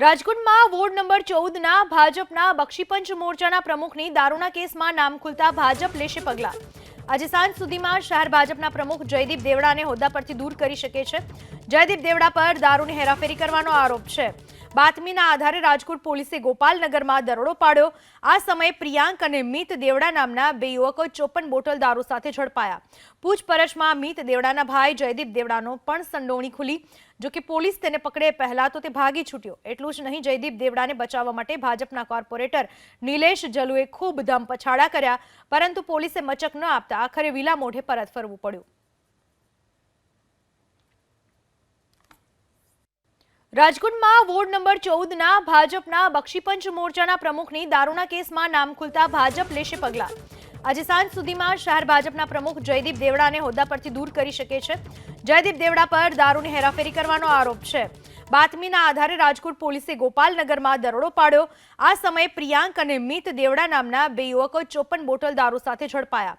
રાજકોટમાં ward number ચૌદના ભાજપના બક્ષીપંચ મોરચાના પ્રમુખની દારૂના કેસમાં નામ ખુલતા ભાજપ લેશે પગલાં. આજે સાંજ સુધીમાં શહેર ભાજપના પ્રમુખ જયદીપ દેવડાને હોદ્દા પરથી દૂર કરી શકે છે. જયદીપ દેવડા પર દારૂની હેરાફેરી કરવાનો આરોપ છે. બાતમીના આધારે રાજકોટ પોલીસે ગોપાલનગરમાં દરોડો પાડ્યો. આ સમયે પ્રિયાંક અને મિત દેવડા નામના બે યુવકો ચોપન બોટલ દારૂ સાથે ઝડપાયા. પૂછપરછમાં મિત દેવડાના ભાઈ જયદીપ દેવડાનો પણ સંડોવણી ખુલી. જોકે પોલીસ તેને પકડે પહેલા તો તે ભાગી છૂટ્યો. એટલું જ નહીં, જયદીપ દેવડાને બચાવવા માટે ભાજપના કોર્પોરેટર નિલેશ જલુએ ખૂબ ધમપછાડા કર્યા. પરંતુ પોલીસે મચક ન આપતા આખરે વિલા મોઢે પરત ફરવું પડ્યું. રાજકોટમાં વોર્ડ નંબર ચૌદના ભાજપના બક્ષીપંચ મોરચાના પ્રમુખની દારૂના કેસમાં નામ ખુલતા ભાજપ લેશે પગલાં. આજે સાંજ સુધીમાં શહેર ભાજપના પ્રમુખ જયદીપ દેવડાને હોદ્દા પરથી દૂર કરી શકે છે. જયદીપ દેવડા પર દારૂની હેરાફેરી કરવાનો આરોપ છે. બાતમીના આધારે રાજકોટ પોલીસે ગોપાલનગરમાં દરોડો પાડ્યો. આ સમયે પ્રિયાંક અને મિત દેવડા નામના બે યુવકો ચોપન બોટલ દારૂ સાથે ઝડપાયા.